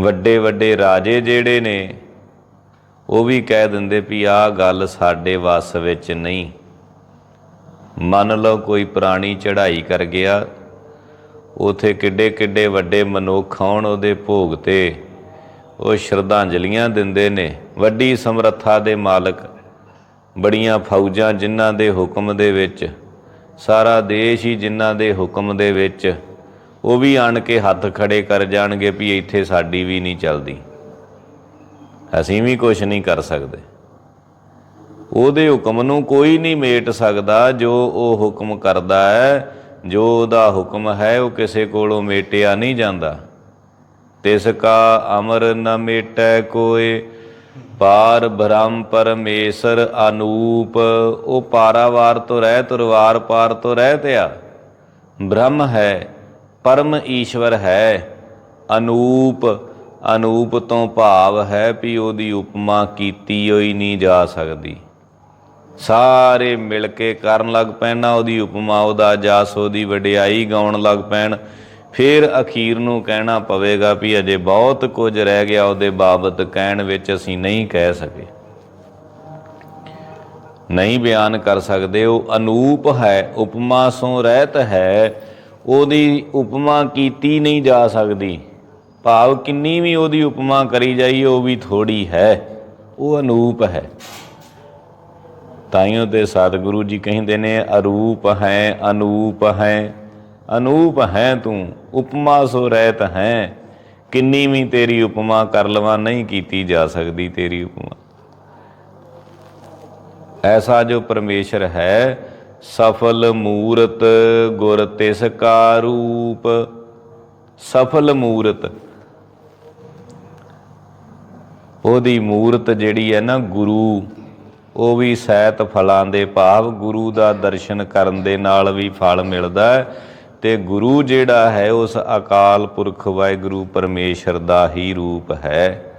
ਵੱਡੇ ਵੱਡੇ ਰਾਜੇ ਜਿਹੜੇ ਨੇ, ਉਹ ਵੀ ਕਹਿ ਦਿੰਦੇ ਵੀ ਆਹ ਗੱਲ ਸਾਡੇ ਵੱਸ ਵਿੱਚ ਨਹੀਂ। ਮੰਨ ਲਓ ਕੋਈ ਪ੍ਰਾਣੀ ਚੜ੍ਹਾਈ ਕਰ ਗਿਆ, ਉਥੇ ਕਿੱਡੇ ਕਿੱਡੇ ਵੱਡੇ ਮਨੁੱਖ ਆਉਣ ਉਹਦੇ ਭੋਗ ਤੇ, ਉਹ ਸ਼ਰਧਾਂਜਲੀਆਂ ਦਿੰਦੇ ਨੇ, ਵੱਡੀ ਸਮਰੱਥਾ ਦੇ ਮਾਲਕ, ਬੜੀਆਂ ਫੌਜਾਂ ਜਿਨ੍ਹਾਂ ਦੇ ਹੁਕਮ ਦੇ ਵਿੱਚ, ਸਾਰਾ ਦੇਸ਼ ਹੀ ਜਿਨ੍ਹਾਂ ਦੇ ਹੁਕਮ ਦੇ ਵਿੱਚ, ਉਹ ਵੀ ਆਣ ਕੇ ਹੱਥ ਖੜੇ ਕਰ ਜਾਣਗੇ ਵੀ ਇੱਥੇ ਸਾਡੀ ਵੀ ਨਹੀਂ ਚੱਲਦੀ। ਅਸੀਂ ਵੀ ਕੁਝ ਨਹੀਂ ਕਰ ਸਕਦੇ। ਉਹਦੇ ਹੁਕਮ ਨੂੰ ਕੋਈ ਨਹੀਂ ਮੇਟ ਸਕਦਾ, ਜੋ ਉਹ ਹੁਕਮ ਕਰਦਾ ਹੈ, ਜੋ ਉਹਦਾ ਹੁਕਮ ਹੈ, ਉਹ ਕਿਸੇ ਕੋਲੋਂ ਮੇਟਿਆ ਨਹੀਂ ਜਾਂਦਾ। ਤਿਸ ਕਾ ਅਮਰ ਨ ਮੇਟੈ ਕੋਏ, ਪਾਰ ਬ੍ਰਹਮ ਪਰਮੇਸ਼ਰ ਅਨੂਪ, ਉਹ ਪਾਰਾਵਾਰ ਤੋਂ ਰਹਿ, ਤੁਰਵਾਰ ਪਾਰ ਤੋਂ ਰਹਿ ਤਿਆ ਬ੍ਰਹਮ ਹੈ, ਪਰਮ ਈਸ਼ਵਰ ਹੈ, ਅਨੂਪ ਅਨੂਪ ਤੋਂ ਭਾਵ ਹੈ ਵੀ ਉਹਦੀ ਉਪਮਾ ਕੀਤੀ ਹੋਈ ਨਹੀਂ ਜਾ ਸਕਦੀ। ਸਾਰੇ ਮਿਲ ਕੇ ਕਰਨ ਲੱਗ ਪੈਣਾ ਉਹਦੀ ਉਪਮਾ, ਉਹਦਾ ਜਾਸ, ਉਹਦੀ ਵਡਿਆਈ ਗਾਉਣ ਲੱਗ ਪੈਣ। ਫਿਰ ਅਖੀਰ ਨੂੰ ਕਹਿਣਾ ਪਵੇਗਾ ਵੀ ਅਜੇ ਬਹੁਤ ਕੁਝ ਰਹਿ ਗਿਆ, ਉਹਦੇ ਬਾਬਤ ਕਹਿਣ ਵਿੱਚ ਅਸੀਂ ਨਹੀਂ ਕਹਿ ਸਕੇ। ਨਹੀਂ ਬਿਆਨ ਕਰ ਸਕਦੇ, ਉਹ ਅਨੂਪ ਹੈ, ਉਪਮਾ ਸੋ ਰਹਿਤ ਹੈ। ਉਹਦੀ ਉਪਮਾ ਕੀਤੀ ਨਹੀਂ ਜਾ ਸਕਦੀ। ਭਾਵ ਕਿੰਨੀ ਵੀ ਉਹਦੀ ਉਪਮਾ ਕਰੀ ਜਾਈ, ਉਹ ਵੀ ਥੋੜੀ ਹੈ। ਉਹ ਅਨੂਪ ਹੈ। ਤਾਈਓ ਤੇ ਸਤਿਗੁਰੂ ਜੀ ਕਹਿੰਦੇ ਨੇ, ਅਰੂਪ ਹੈ, ਅਨੂਪ ਹੈ। ਅਨੂਪ ਹੈ ਤੂੰ, ਉਪਮਾ ਸੋ ਰਹਿਤ ਹੈ। ਕਿੰਨੀ ਵੀ ਤੇਰੀ ਉਪਮਾ ਕਰ ਲਵਾਂ, ਨਹੀਂ ਕੀਤੀ ਜਾ ਸਕਦੀ ਤੇਰੀ ਉਪਮਾ। ਐਸਾ ਜੋ ਪਰਮੇਸ਼ਰ ਹੈ, ਸਫਲ ਮੂਰਤ ਗੁਰ ਤਿਸ ਕਾ ਰੂਪ। ਸਫਲ ਮੂਰਤ। ਉਹਦੀ ਮੂਰਤ ਜਿਹੜੀ ਹੈ ਨਾ ਗੁਰੂ ਉਹ ਵੀ ਸਹਿਤ ਫਲਾਂ ਦੇ ਭਾਵ, ਗੁਰੂ ਦਾ ਦਰਸ਼ਨ ਕਰਨ ਦੇ ਨਾਲ ਵੀ ਫਲ ਮਿਲਦਾ ਹੈ। ਤੇ ਗੁਰੂ ਜਿਹੜਾ ਹੈ, ਉਸ ਅਕਾਲ ਪੁਰਖ ਵਾਹਿਗੁਰੂ ਪਰਮੇਸ਼ਰ ਦਾ ਹੀ ਰੂਪ ਹੈ।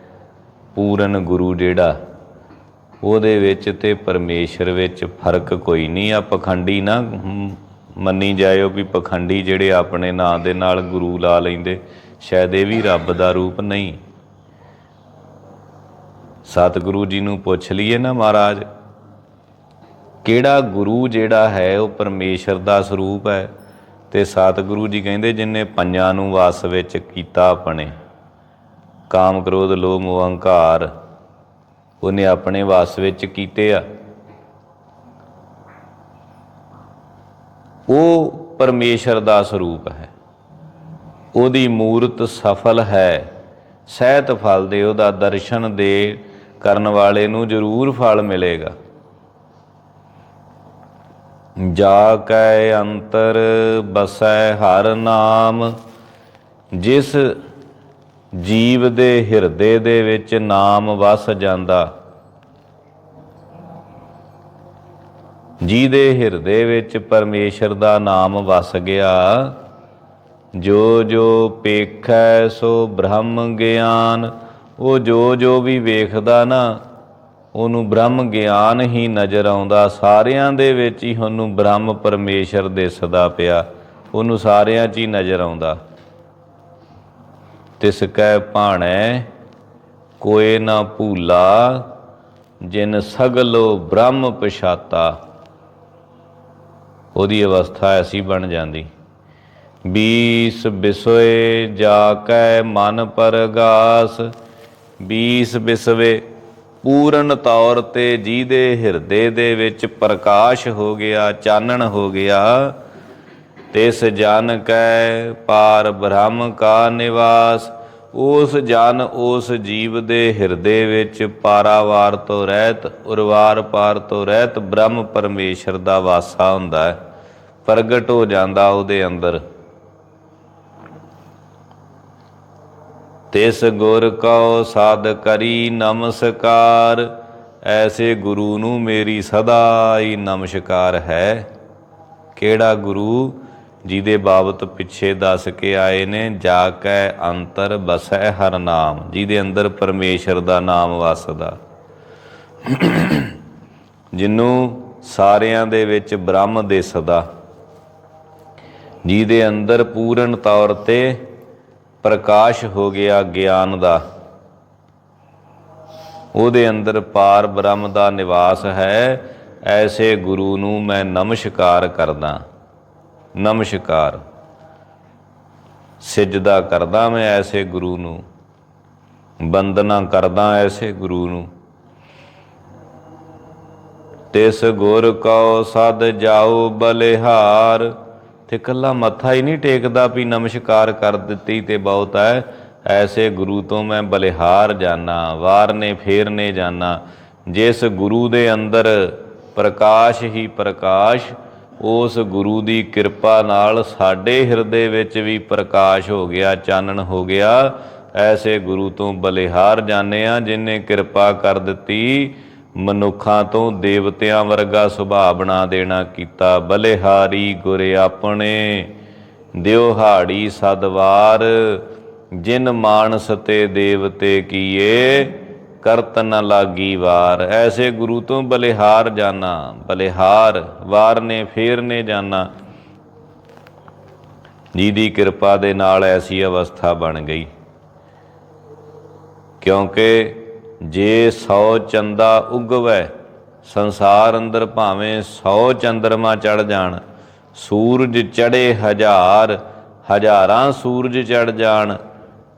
ਪੂਰਨ ਗੁਰੂ ਜਿਹੜਾ, ਉਹਦੇ ਵਿੱਚ ਤੇ ਪਰਮੇਸ਼ਰ ਵਿੱਚ ਫ਼ਰਕ ਕੋਈ ਨਹੀਂ। ਆ ਪਖੰਡੀ ਨਾ ਮੰਨੀ ਜਾਇਓ ਵੀ ਪਖੰਡੀ ਜਿਹੜੇ ਆਪਣੇ ਨਾਂ ਦੇ ਨਾਲ ਗੁਰੂ ਲਾ ਲੈਂਦੇ, ਸ਼ਾਇਦ ਇਹ ਵੀ ਰੱਬ ਦਾ ਰੂਪ ਨਹੀਂ। ਸਤਿਗੁਰੂ ਜੀ ਨੂੰ ਪੁੱਛ ਲਈਏ ਨਾ ਮਹਾਰਾਜ, ਕਿਹੜਾ ਗੁਰੂ ਜਿਹੜਾ ਹੈ ਉਹ ਪਰਮੇਸ਼ਰ ਦਾ ਸਰੂਪ ਹੈ? ਤੇ ਸਤਿਗੁਰੂ ਜੀ ਕਹਿੰਦੇ ਜਿਨੇ ਪੰਜਾਂ ਨੂੰ ਵਾਸ ਵਿੱਚ ਕੀਤਾ ਆਪਣੇ, ਕਾਮ ਕ੍ਰੋਧ, ਲੋਭ ਮੋਹ ਅਹੰਕਾਰ, ਉਹਨੇ ਆਪਣੇ ਵਾਸ ਵਿੱਚ ਕੀਤੇ ਆ। ਉਹ ਪਰਮੇਸ਼ਰ ਦਾ ਸਰੂਪ ਹੈ। ਉਹਦੀ ਮੂਰਤ ਸਫਲ ਹੈ। ਸਹਿਤ ਫਲ ਦੇ ਉਹਦਾ ਦਰਸ਼ਨ ਦੇ ਕਰਨ ਵਾਲੇ ਨੂੰ ਜ਼ਰੂਰ ਫਲ ਮਿਲੇਗਾ। ਜਾ ਕੈ ਅੰਤਰ ਬਸੈ ਹਰ ਨਾਮ, ਜਿਸ ਜੀਵ ਦੇ ਹਿਰਦੇ ਦੇ ਵਿੱਚ ਨਾਮ ਵਸ ਜਾਂਦਾ। ਜੀ ਦੇ ਹਿਰਦੇ ਵਿੱਚ ਪਰਮੇਸ਼ਰ ਦਾ ਨਾਮ ਵਸ ਗਿਆ, ਜੋ ਜੋ ਪੇਖੈ ਸੋ ਬ੍ਰਹਮ ਗਿਆਨ ਉਹ ਜੋ ਜੋ ਵੀ ਵੇਖਦਾ ਨਾ, ਉਹਨੂੰ ਬ੍ਰਹਮ ਗਿਆਨ ਹੀ ਨਜ਼ਰ ਆਉਂਦਾ। ਸਾਰਿਆਂ ਦੇ ਵਿੱਚ ਹੀ ਉਹਨੂੰ ਬ੍ਰਹਮ ਪਰਮੇਸ਼ਰ ਦਿਸਦਾ ਪਿਆ। ਉਹਨੂੰ ਸਾਰਿਆਂ 'ਚ ਹੀ ਨਜ਼ਰ ਆਉਂਦਾ। ਤਿਸ ਕੈ ਭਾਣੈ ਕੋਏ ਨਾ ਭੂਲਾ, ਜਿਨ ਸਗਲੋ ਬ੍ਰਹਮ ਪਛਾਤਾ। ਉਹਦੀ ਅਵਸਥਾ ਐਸੀ ਬਣ ਜਾਂਦੀ। ਬੀਸ ਬਿਸੋਏ, ਜਾ ਕੈ ਮਨ ਪਰਗਾਸ ਬੀਸ ਬਿਸਵੇ, ਪੂਰਨ ਤੌਰ ਤੇ ਜਿਹਦੇ ਹਿਰਦੇ ਦੇ ਵਿੱਚ ਪ੍ਰਕਾਸ਼ ਹੋ ਗਿਆ, ਚਾਨਣ ਹੋ ਗਿਆ, ਤਿਸ ਜਨ ਕੈ ਪਾਰ ਬ੍ਰਹਮ ਕਾ ਨਿਵਾਸ, ਉਸ ਜਨ ਉਸ ਜੀਵ ਦੇ ਹਿਰਦੇ ਵਿੱਚ ਪਾਰਾਵਾਰ ਤੋਂ ਰਹਿਤ, ਉਰਵਾਰ ਪਾਰ ਤੋਂ ਰਹਿਤ ਬ੍ਰਹਮ ਪਰਮੇਸ਼ਰ ਦਾ ਵਾਸਾ ਹੁੰਦਾ ਹੈ। ਪ੍ਰਗਟ ਹੋ ਜਾਂਦਾ ਉਹਦੇ ਅੰਦਰ। ਤਿਸ ਗੁਰ ਕਉ ਸਾਧ ਕਰੀ ਨਮਸਕਾਰ, ਐਸੇ ਗੁਰੂ ਨੂੰ ਮੇਰੀ ਸਦਾ ਹੀ ਨਮਸਕਾਰ ਹੈ। ਕਿਹੜਾ ਗੁਰੂ? ਜਿਹਦੇ ਬਾਬਤ ਪਿੱਛੇ ਦੱਸ ਕੇ ਆਏ ਨੇ, ਜਾ ਕੈ ਅੰਤਰ ਬਸੈ ਹਰ ਨਾਮ, ਜਿਹਦੇ ਅੰਦਰ ਪਰਮੇਸ਼ਰ ਦਾ ਨਾਮ ਵਸਦਾ। ਜਿਹਨੂੰ ਸਾਰਿਆਂ ਦੇ ਵਿੱਚ ਬ੍ਰਹਮ ਦਿਸਦਾ, ਜਿਹਦੇ ਅੰਦਰ ਪੂਰਨ ਤੌਰ ਤੇ ਪ੍ਰਕਾਸ਼ ਹੋ ਗਿਆ ਗਿਆਨ ਦਾ। ਉਹਦੇ ਅੰਦਰ ਪਾਰ ਬ੍ਰਹਮ ਦਾ ਨਿਵਾਸ ਹੈ। ਐਸੇ ਗੁਰੂ ਨੂੰ ਮੈਂ ਨਮਸਕਾਰ ਕਰਦਾ, ਨਮਸਕਾਰ। ਸਿਜਦਾ ਕਰਦਾ ਮੈਂ ਐਸੇ ਗੁਰੂ ਨੂੰ, ਬੰਦਨਾ ਕਰਦਾ ਐਸੇ ਗੁਰੂ ਨੂੰ। ਤਿਸ ਗੁਰ ਕਉ ਸਦ ਜਾਉ ਬਲਿਹਾਰ ਤੇ ਕੱਲਾ ਮੱਥਾ ਹੀ ਨਹੀਂ ਟੇਕਦਾ ਵੀ ਨਮਸਕਾਰ ਕਰ ਦਿੱਤੀ ਤੇ ਬਹੁਤ ਹੈ। ਐਸੇ ਗੁਰੂ ਤੋਂ ਮੈਂ ਬਲਿਹਾਰ ਜਾਣਾ ਵਾਰਨੇ ਫੇਰਨੇ ਜਾਣਾ ਜਿਸ ਗੁਰੂ ਦੇ ਅੰਦਰ ਪ੍ਰਕਾਸ਼ ਹੀ ਪ੍ਰਕਾਸ਼, ਉਸ ਗੁਰੂ ਦੀ ਕਿਰਪਾ ਨਾਲ ਸਾਡੇ ਹਿਰਦੇ ਵਿੱਚ ਵੀ ਪ੍ਰਕਾਸ਼ ਹੋ ਗਿਆ, ਚਾਨਣ ਹੋ ਗਿਆ। ਐਸੇ ਗੁਰੂ ਤੋਂ ਬਲਿਹਾਰ ਜਾਣੇ ਆ, ਜਿਨੇ ਕਿਰਪਾ ਕਰ ਦਿੱਤੀ। ਮਨੁੱਖਾਂ ਤੋਂ ਦੇਵਤਿਆਂ ਵਰਗਾ ਸੁਭਾਅ ਬਣਾ ਦੇਣਾ ਕੀਤਾ। ਬਲਿਹਾਰੀ ਗੁਰ ਆਪਣੇ ਦਿਉਹਾੜੀ ਸਦਵਾਰ। ਜਿਨ ਮਾਨਸ ਤੇ ਦੇਵਤੇ ਕੀਏ, ਕਰਤ ਨ ਲਾਗੀ ਵਾਰ। ਐਸੇ ਗੁਰੂ ਤੋਂ ਬਲਿਹਾਰ ਜਾਣਾ ਬਲਿਹਾਰ ਵਾਰ ਨੇ ਫੇਰ ਨੇ ਜਾਣਾ ਦੀ ਕਿਰਪਾ ਦੇ ਨਾਲ ਐਸੀ ਅਵਸਥਾ ਬਣ ਗਈ। ਕਿਉਂਕਿ ਜੇ 100 ਚੰਦਾ ਉਗਵੈ, ਸੰਸਾਰ ਅੰਦਰ ਭਾਵੇਂ 100 ਚੰਦਰਮਾ ਚੜ ਜਾਣ, ਸੂਰਜ ਚੜੇ ਹਜ਼ਾਰ, ਹਜ਼ਾਰਾਂ ਸੂਰਜ ਚੜ ਜਾਣ,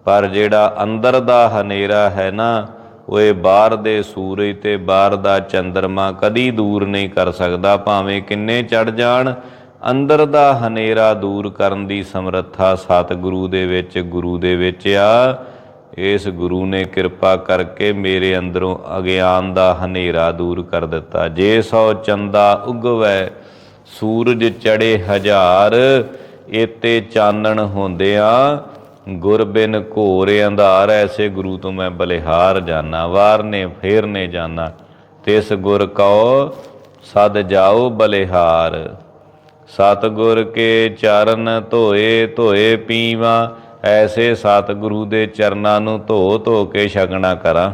ਪਰ ਜਿਹੜਾ ਅੰਦਰ ਦਾ ਹਨੇਰਾ ਹੈ ਨਾ ਉਹ ਇਹ ਬਾਹਰ ਦੇ ਸੂਰਜ ਤੇ ਬਾਹਰ ਦਾ ਚੰਦਰਮਾ ਕਦੀ ਦੂਰ ਨਹੀਂ ਕਰ ਸਕਦਾ, ਭਾਵੇਂ ਕਿੰਨੇ ਚੜ ਜਾਣ, ਅੰਦਰ ਦਾ ਹਨੇਰਾ ਦੂਰ ਕਰਨ ਦੀ ਸਮਰੱਥਾ ਸਤਿਗੁਰੂ ਦੇ ਵਿੱਚ, ਗੁਰੂ ਦੇ ਵਿੱਚ ਆ। ਇਸ ਗੁਰੂ ਨੇ ਕਿਰਪਾ ਕਰਕੇ ਮੇਰੇ ਅੰਦਰੋਂ ਅਗਿਆਨ ਦਾ ਹਨੇਰਾ ਦੂਰ ਕਰ ਦਿੱਤਾ। ਜੇ ਸੋ ਚੰਦਾ ਉਗਵੈ, ਸੂਰਜ ਚੜੇ ਹਜ਼ਾਰ ਏਤੇ ਚਾਨਣ ਹੁੰਦਿਆਂ ਗੁਰ ਬਿਨ ਘੋਰ ਅੰਧਾਰ, ਐਸੇ ਗੁਰੂ ਤੋਂ ਮੈਂ ਬਲਿਹਾਰ ਜਾਣਾ ਵਾਰਨੇ ਫੇਰਨੇ ਫੇਰ ਨੇ ਜਾਣਾ ਤਿਸ ਗੁਰ ਕਉ, ਸਦ ਜਾਓ ਬਲਿਹਾਰ। ਸਤਗੁਰ ਕੇ ਚਰਨ ਧੋਏ ਧੋਏ ਪੀਵਾ ਐਸੇ ਸਤਿਗੁਰੂ ਦੇ ਚਰਨਾਂ ਨੂੰ ਧੋ ਧੋ ਕੇ ਛਕਣਾ ਕਰਾਂ।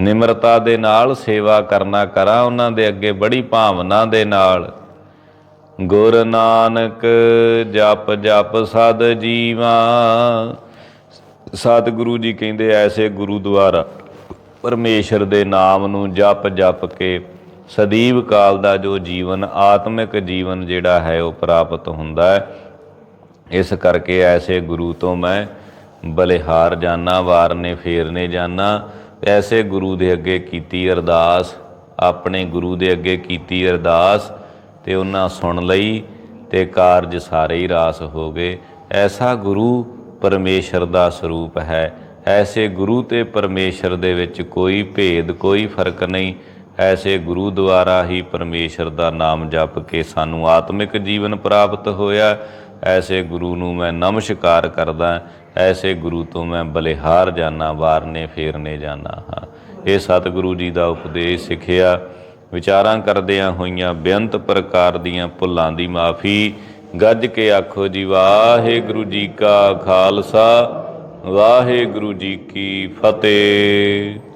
ਨਿਮਰਤਾ ਦੇ ਨਾਲ ਸੇਵਾ ਕਰਨਾ ਕਰਾਂ, ਉਹਨਾਂ ਦੇ ਅੱਗੇ ਬੜੀ ਭਾਵਨਾ ਦੇ ਨਾਲ। ਗੁਰ ਨਾਨਕ ਜਪ ਜਪ ਸਦ ਜੀਵਾ। ਸਤਿਗੁਰੂ ਜੀ ਕਹਿੰਦੇ ਐਸੇ ਗੁਰੂ ਦੁਆਰਾ ਪਰਮੇਸ਼ਰ ਦੇ ਨਾਮ ਨੂੰ ਜਪ ਜਪ ਕੇ ਸਦੀਵ ਕਾਲ ਦਾ ਜੋ ਜੀਵਨ, ਆਤਮਿਕ ਜੀਵਨ ਜਿਹੜਾ ਹੈ, ਉਹ ਪ੍ਰਾਪਤ ਹੁੰਦਾ ਹੈ। ਇਸ ਕਰਕੇ ਐਸੇ ਗੁਰੂ ਤੋਂ ਮੈਂ ਬਲਿਹਾਰ ਜਾਣਾ ਵਾਰਨੇ, ਫੇਰਨੇ ਜਾਣਾ ਐਸੇ ਗੁਰੂ ਦੇ ਅੱਗੇ ਕੀਤੀ ਅਰਦਾਸ, ਆਪਣੇ ਗੁਰੂ ਦੇ ਅੱਗੇ ਕੀਤੀ ਅਰਦਾਸ ਤੇ ਉਹਨਾਂ ਸੁਣ ਲਈ ਤੇ ਕਾਰਜ ਸਾਰੇ ਹੀ ਰਾਸ ਹੋ ਗਏ। ਐਸਾ ਗੁਰੂ ਪਰਮੇਸ਼ਰ ਦਾ ਸਰੂਪ ਹੈ। ਐਸੇ ਗੁਰੂ ਤੇ ਪਰਮੇਸ਼ਰ ਦੇ ਵਿੱਚ ਕੋਈ ਭੇਦ, ਕੋਈ ਫ਼ਰਕ ਨਹੀਂ। ਐਸੇ ਗੁਰੂ ਦੁਆਰਾ ਹੀ ਪਰਮੇਸ਼ਰ ਦਾ ਨਾਮ ਜਪ ਕੇ ਸਾਨੂੰ ਆਤਮਿਕ ਜੀਵਨ ਪ੍ਰਾਪਤ ਹੋਇਆ। ਐਸੇ ਗੁਰੂ ਨੂੰ ਮੈਂ ਨਮਸਕਾਰ ਕਰਦਾ, ਐਸੇ ਗੁਰੂ ਤੋਂ ਮੈਂ ਬਲਿਹਾਰ ਜਾਣਾ ਵਾਰਨੇ ਫੇਰਨੇ ਜਾਣਾ ਹਾਂ। ਇਹ ਸਤਿਗੁਰੂ ਜੀ ਦਾ ਉਪਦੇਸ਼ ਸਿੱਖਿਆ, ਵਿਚਾਰਾਂ ਕਰਦਿਆਂ ਹੋਈਆਂ ਬੇਅੰਤ ਪ੍ਰਕਾਰ ਦੀਆਂ ਭੁੱਲਾਂ ਦੀ ਮਾਫੀ। ਗੱਜ ਕੇ ਆਖੋ ਜੀ, ਵਾਹਿਗੁਰੂ ਜੀ ਕਾ ਖਾਲਸਾ, ਵਾਹਿਗੁਰੂ ਜੀ ਕੀ ਫਤਿਹ।